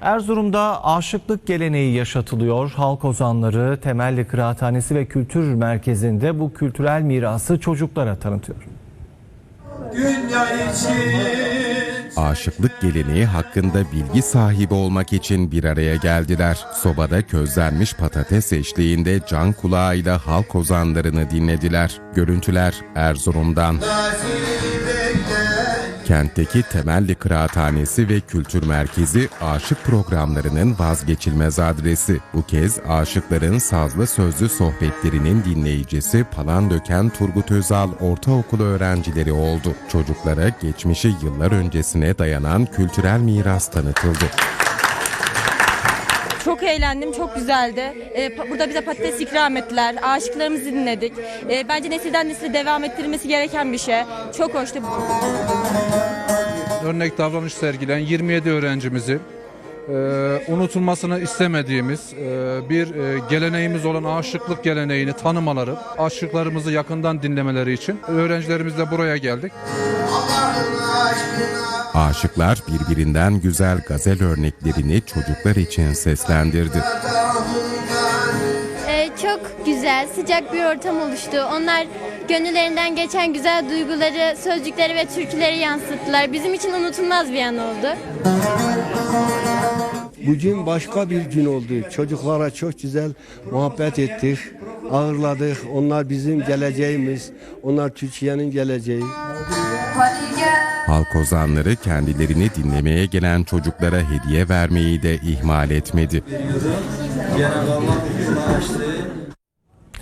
Erzurum'da aşıklık geleneği yaşatılıyor. Halk ozanları Temelli Kıraathanesi ve Kültür Merkezi'nde bu kültürel mirası çocuklara tanıtıyor. Dünya için Aşıklık geleneği hakkında bilgi sahibi olmak için bir araya geldiler. Sobada közlenmiş patates eşliğinde can kulağıyla halk ozanlarını dinlediler. Görüntüler Erzurum'dan. Kentteki Temelli Kıraathanesi ve Kültür Merkezi aşık programlarının vazgeçilmez adresi. Bu kez aşıkların sazlı sözlü sohbetlerinin dinleyicisi Palandöken Turgut Özal Ortaokulu öğrencileri oldu. Çocuklara geçmişi yıllar öncesine dayanan kültürel miras tanıtıldı. Çok eğlendim, çok güzeldi. Pa- burada bize patates ikram ettiler, aşıklarımızı dinledik. Ee, bence nesilden nesile devam ettirilmesi gereken bir şey. Çok hoştu. örnek davranış sergileyen 27 öğrencimizi e, unutulmasını istemediğimiz e, bir e, geleneğimiz olan aşıklık geleneğini tanımaları, aşıklarımızı yakından dinlemeleri için öğrencilerimizle buraya geldik. Aşıklar birbirinden güzel gazel örneklerini çocuklar için seslendirdi. Ee, çok güzel, sıcak bir ortam oluştu. Onlar gönüllerinden geçen güzel duyguları, sözcükleri ve türküleri yansıttılar. Bizim için unutulmaz bir an oldu. Bugün başka bir gün oldu. Çocuklara çok güzel muhabbet ettik, ağırladık. Onlar bizim geleceğimiz, onlar Türkiye'nin geleceği. Halk ozanları kendilerini dinlemeye gelen çocuklara hediye vermeyi de ihmal etmedi.